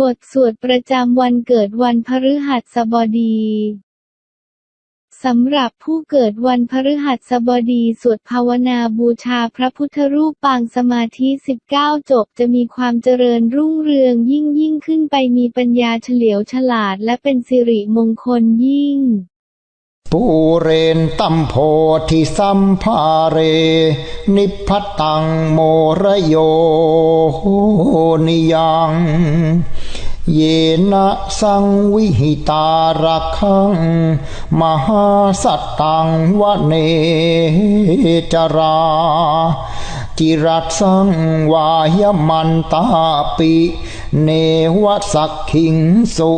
บทสวดประจำวันเกิดวันพฤหัสบดีสำหรับผู้เกิดวันพฤหัสบดีสวดภาวนาบูชาพระพุทธรูปปางสมาธิ 19 จบจะมีความเจริญรุ่งเรืองยิ่งยิ่งขึ้นไปมีปัญญาเฉลียวฉลาดและเป็นสิริมงคลยิ่ง ปูเรนตัมโพธิสัมภาเร นิพพตังโมระโยนิยังเยนะสังวิหิตารักขัง มหาสัตตังวะเนจรา จิรัตสังวายมันตาปิ เนวสักขิงสุ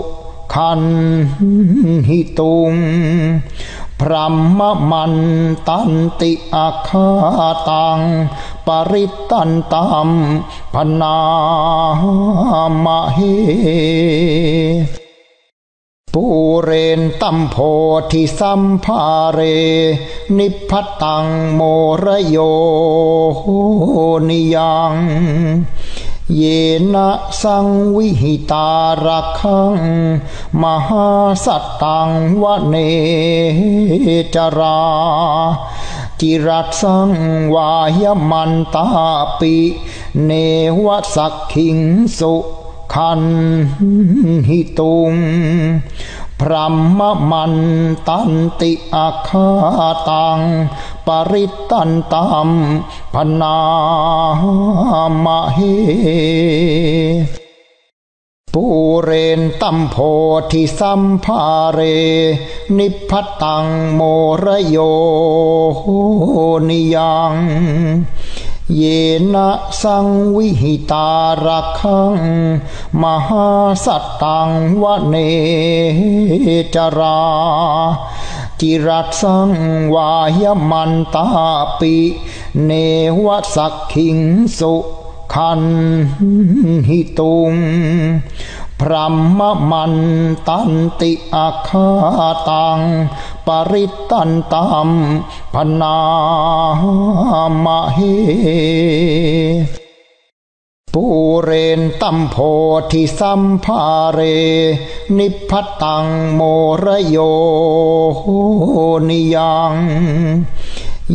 คันหิตุงพรหมมันตันติอาคาตัง ปริตันตัมพนามเหปูเรนตัมโพธิสัมภาเร นิพพตังโมระโยนิยัง เยนะสังวิหิตารักขัง มหาสัตตังวะเนจรา จิรัตสังวายมันตาปิ เนวสักขิงสุคันหิตุง พรหมมันตันติอาคาตัง ปริตตันตัมพนามเหปูเรนตัมโพธิสัมภาเร นิพพตังโมระโยนิยัง เยนะสังวิหิตารักขัง มหาสัตตังวะเนจรา จิรัตสังวายมันตาปิ เนวสักขิงสุคันหิตุง พรหมมันตันติอาคาตัง ปริตตันตัมพนามเหปูเรนตัมโพธิสัมภาเร นิพพตังโมระโยนิยัง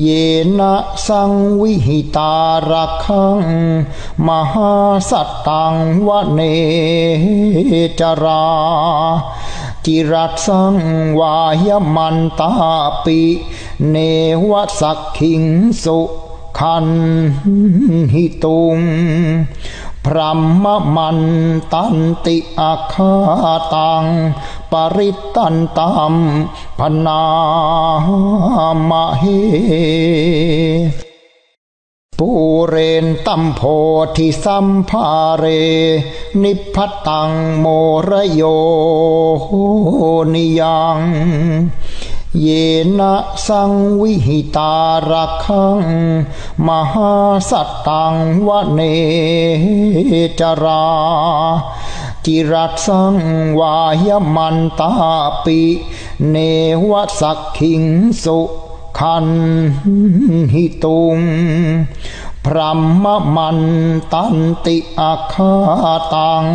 เยนะสังวิหิตารักขัง มหาสัตตังวะเนจรา จิรัตสังวายมันตาปิ เนวสักขิงสุคันหิตุง พรหมมันตันติอาคาตัง ปริตตันตัมพนามเหปูเรนตัมโพธิสัมภาเร นิพพตังโมระโยนิยัง เยนะสังวิหิตารักขัง มหาสัตตังวะเนจราจิรัตสังวายมันตาปิ เนวสักขิงสุคันหิตุง พรหมมันตันติอาคาตัง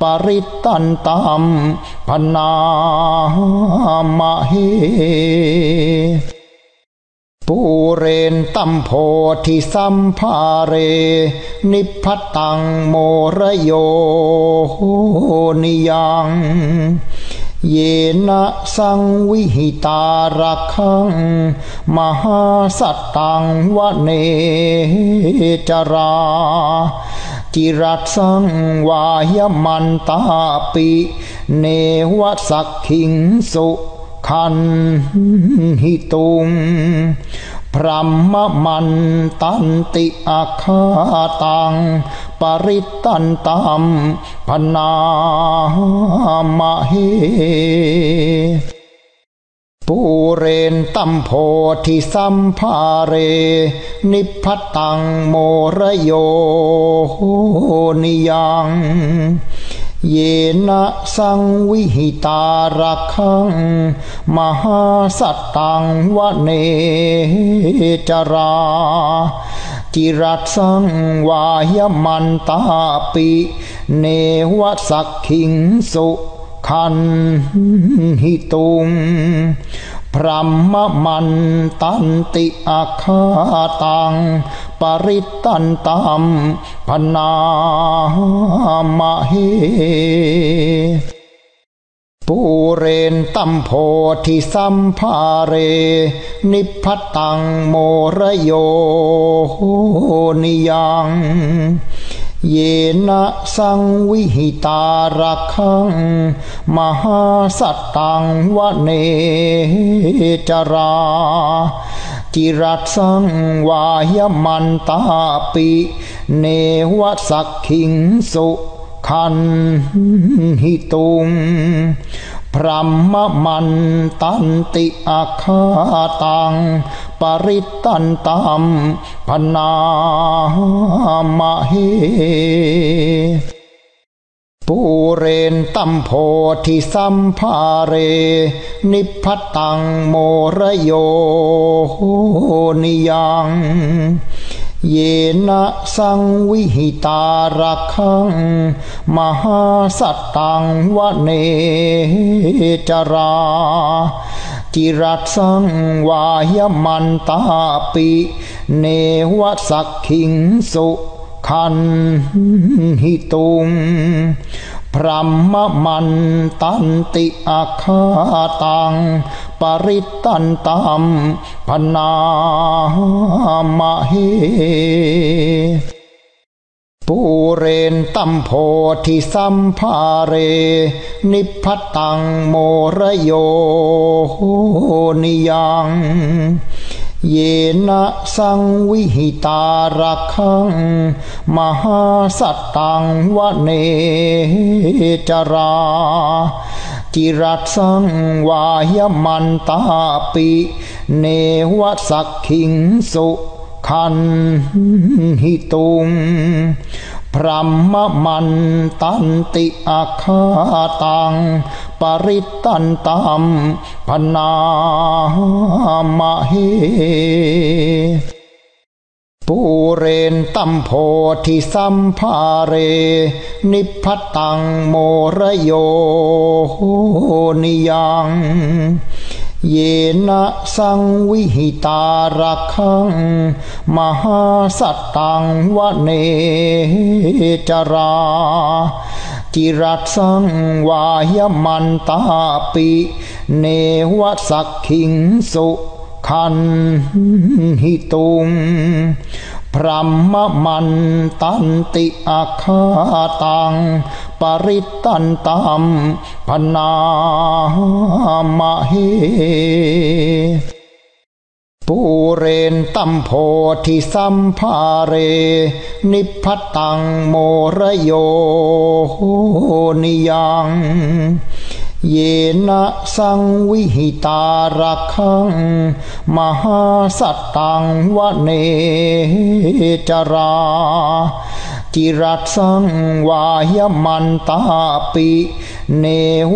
ปริตตันตัมพนามเหปูเรนตัมโพธิสัมภาเร นิพพตังโมระโยนิยัง เยนะสังวิหิตารักขัง มหาสัตตังวะเนจรา จิรัตสังวายมันตาปิ เนวสักขิงสุคันหิตุงพรหมมันตันติอาคาตัง ปริตันตัมพนามเห ปูเรนตัมโพธิสัมภาเร นิพพตังโมระโยนิยังเยนะสังวิหิตารักขัง มหาสัตตังวะเนจรา จิรัตสังวายมันตาปิ เนวสักขิงสุ ขันหิตุงพรหมมันตันติอาคาตัง ปริตตันตัมพนามเหปูเรนตัมโพธิสัมภาเร นิพพตังโมระโยนิยัง เยนะสังวิหิตารักขัง มหาสัตตังวะเนจรา จิรัตสังวายมันตาปิ เนวสักขิงสุขันหิตุง พรหมมันตันติอาคาตัง ปริตตันตัมพนามเหปูเรนตัมโพธิสัมภาเร นิพพตังโมระโยนิยัง เยนะสังวิหิตารักขัง มหาสัตตังวะเนจราจิรัตสังวายมันตาปิ เนวสักขิงสุขันหิตุง พรหมมันตันติอาคาตัง ปริตตันตัมพนามเหปูเรนตัมโพธิสัมภาเร นิพพตังโมระโยนิยัง เยนะสังวิหิตารักขัง มหาสัตตังวะเนจรา จิรัตสังวายมันตาปิ เนวสักขิงสุขันหิตุง พรหมมันตันติอาคาตัง ปริตตันตัมพนามเหปูเรนตัมโพธิสัมภาเร นิพพตังโมระโยนิยัง เยนะสังวิหิตารักขัง มหาสัตตังวะเนจรา จิรัตสังวายมันตาปิ เนวสักขิงสุขันหิตุง พรหมมันตันติอาคาตัง ปริตตันตัมพนามเหปูเรนตัมโพธิสัมภาเร นิพพตังโมระโยนิยัง เยนะสังวิหิตารักขัง มหาสัตตังวะเนจรา จิรัตสังวายมันตาปิ เน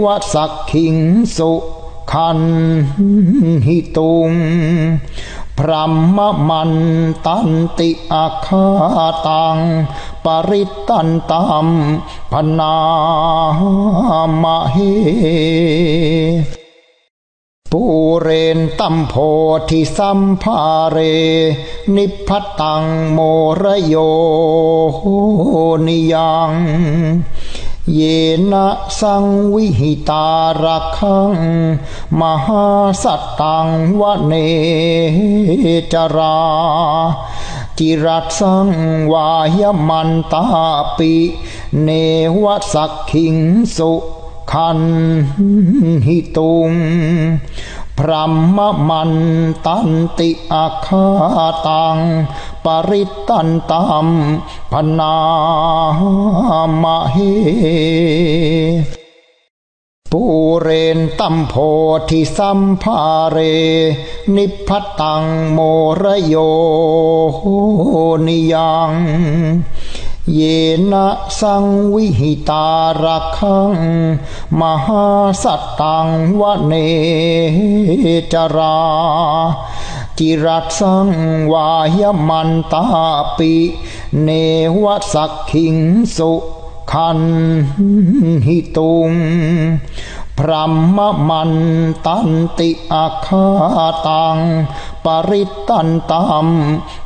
วสักขิงสุขันหิตุง พรหมมันตันติอาคาตัง ปริตตันตัมพนามเหปูเรนตัมโพธิสัมภาเร นิพพตังโมระโยนิยัง เยนะสังวิหิตารักขัง มหาสัตตังวะเนจราจิรัตสังวายมันตาปิ เนวสักขิงสุขันหิตุง พรหมมันตันติอาคาตัง ปริตตันตัมพนามเหปูเรนตัมโพธิสัมภาเร นิพพตังโมระโยนิยัง เยนะสังวิหิตารักขัง มหาสัตตังวะเนจรา จิรัตสังวายมันตาปิ เนวสักขิงสุคันหิตุง พรหมมันตันติอาคาตัง ปริตตันตัม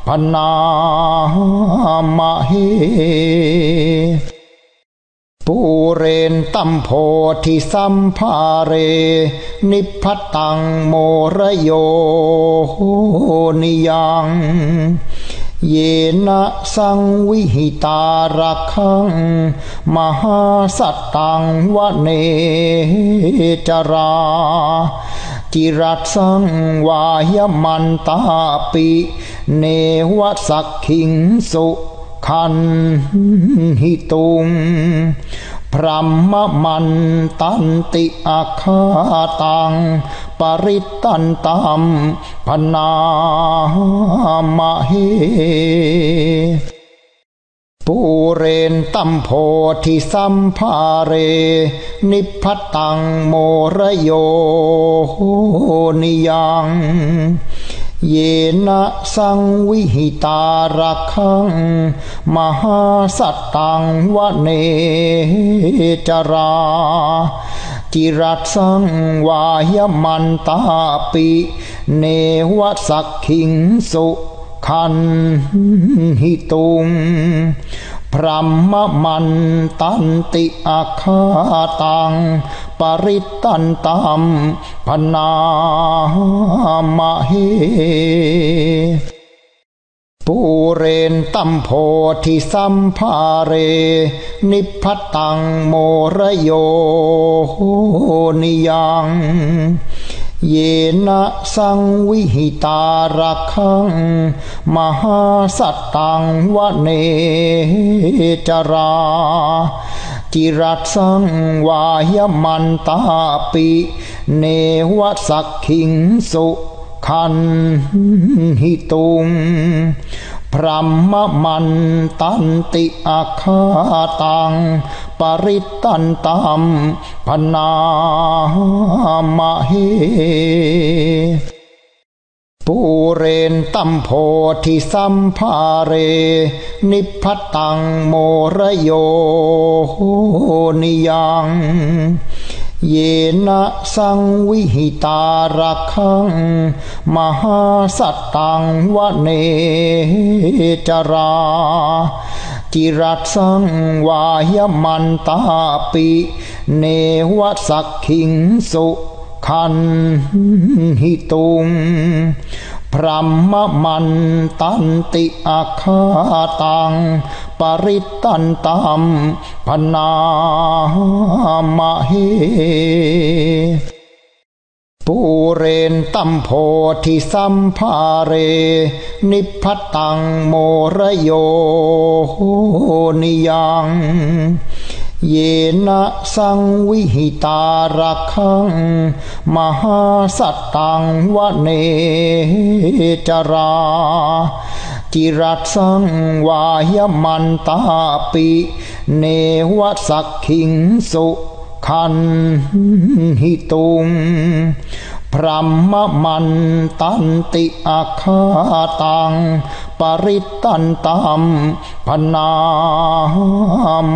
พนามเหปูเรนตัมโพธิสัมภาเร นิพพตังโมระโยนิยัง เยนะสังวิหิตารักขัง มหาสัตตังวะเนจราจิรัตสังวายมันตาปิ เนวสักขิงสุคันหิตุง พรหมมันตันติอาคาตัง ปริตตันตัมพนามเหปูเรนตัมโพธิสัมภาเร นิพพตังโมระโยนิยัง เยนะสังวิหิตารักขัง มหาสัตตังวะเนจรา จิรัตสังวายมันตาปิ เนวสักขิงสุคันหิตุง พรหมมันตันติอาคาตัง ปริตตันตัมพนามเหปูเรนตัมโพธิสัมภาเร นิพพตังโมระโยนิยัง เยนะสังวิหิตารักขัง มหาสัตตังวะเนจรา จิรัตสังวายมันตาปิ เนวสักขิงสุคันหิตุง พรหมมันตันติอาคาตัง ปริตตันตัมพนามเหปูเรนตัมโพธิสัมภาเร นิพพตังโมระโยนิยัง เยนะสังวิหิตารักขัง มหาสัตตังวะเนจรา จิรัตสังวายมันตาปิ เนวสักขิงสุคันหิตุง พรหมมันตันติอาคาตัง ปริตตันตัมพนามเหปูเรนตัมโพธิสัมภาเร นิพพตังโมระโยนิยัง เยนะสังวิหิตารักขัง มหาสัตตังวะเนจราจิรัตสังวายมันตาปิ เนวสักขิงสุคันหิตุง พรหมมันตันติอาคาตัง ปริตตันตัมพนา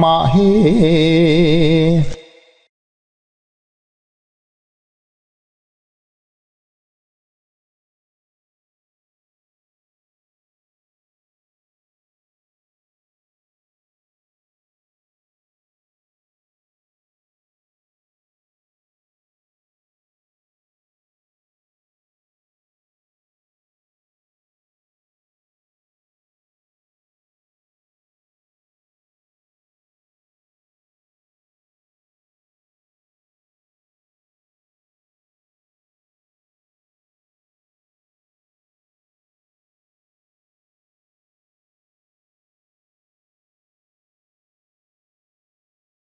มเห